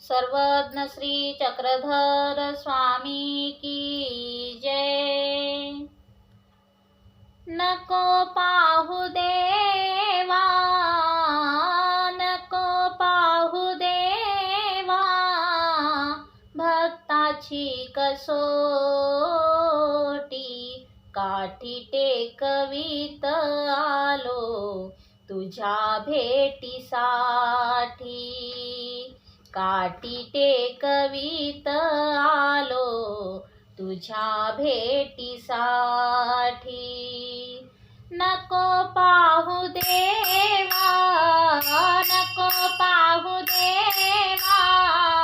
सर्वज्ञ श्री चक्रधर स्वामी की जय। नको पाहू देवा नको पाहू देवा भक्ताची कसोटी काठी टेकवीत आलो तुझ्या भेटीसाठी। काठी टेकवीत आलो तुझ्या भेटीसाठी. नको पाहू देवा नको पाहू देवा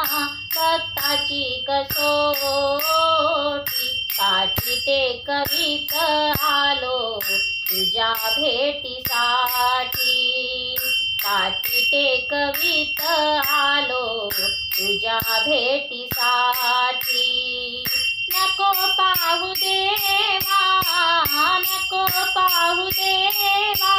भक्ताची कसोटी. काठी टेकवीत आलो तुझ्या भेटीसाठी. काठी टेकवीत आलो तुझ्या भेटीसाठी. नको पाहू देवा नको पाहू देवा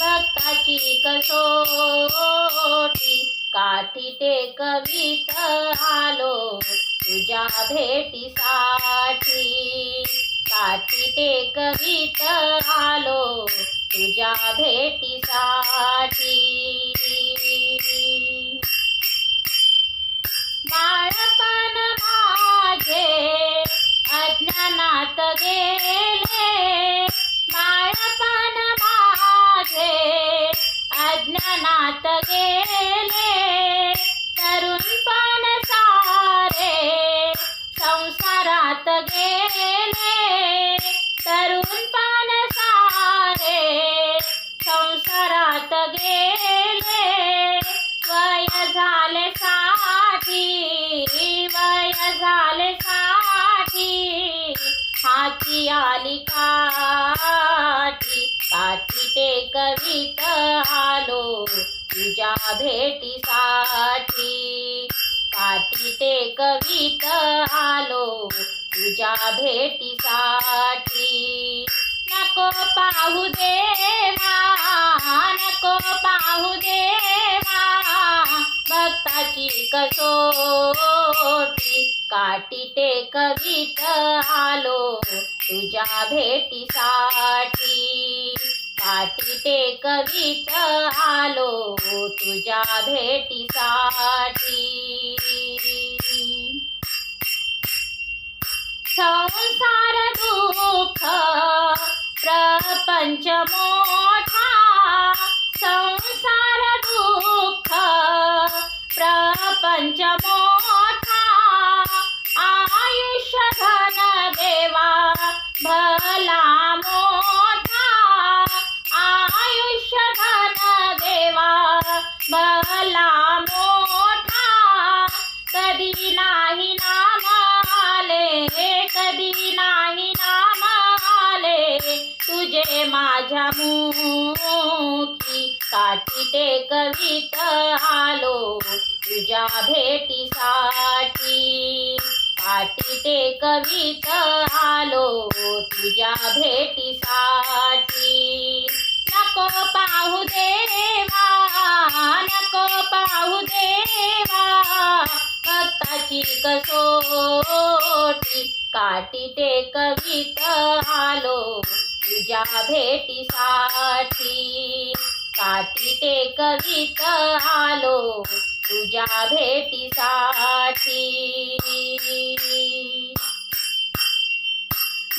भक्ताची कसोटी. काठी टेकवीत आलो तुझ्या भेटीसाठी. काठी कवित आलो तुझ्या भेटी காட்டி काठी आलो तुझ्या भेटीसाठी. काठी टेकवीत आलो तुझ्या भेटीसाठी. नको पाहू देवा नको पाहू देवा. भक्ताची कसोटी. काटी ते कवित आलो तुझ्या भेटीसाठी. काठी टेकवीत आलो तुझ्या भेटीसाठी. संसार दुःख प्रपंच मोठा. संसार दुःख प्रपंच मोठा. तुझे माझ्या मुखी काठी कवित आलो. तुझ्या भेटीसाठी काठी कवित आलो. तुझ्या भेटीसाठी नको पाहू देवा नको पाहू देवा. भक्ताची कसोटी काठी कवित आलो. तुझ्या भेटीसाठी काठी टेकवीत आलो. तुझ्या भेटीसाठी.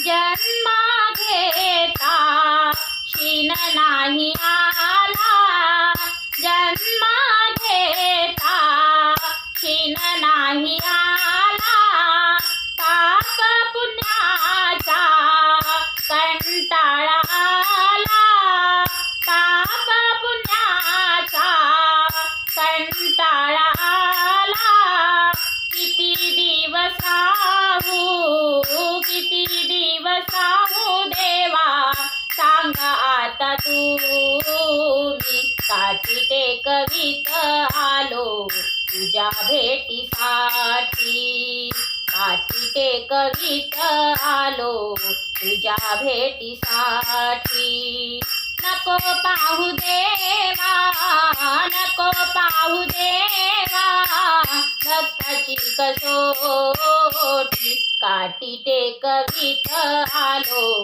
जन्मा घेता शिन नाही आ तुम्ही काठी कवित आलो. तुझ्या भेटीसाठी काठी कवित आलो. तुझ्या भेटीसाठी नको पाहू देवा नको पाहू देवा. कसोटी काठी कवित आलो.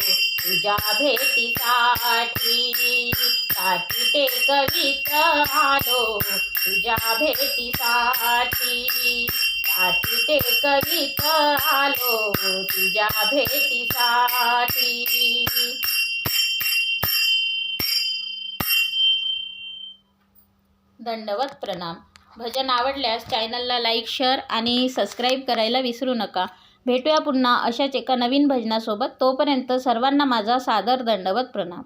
तुझ्या भेटीसाठी काठी टेकवीत आलो. तुझ्या भेटीसाठी काठी टेकवीत आलो. तुझ्या भेटीसाठी दंडवत प्रणाम. भजन आवडल्यास चॅनलला लाईक शेअर आणि सबस्क्राईब करायला विसरू नका. भेटूया पुन्हा अशाच एका नवीन भजनासोबत. तोपर्यंत सर्वांना माझा सादर दंडवत प्रणाम.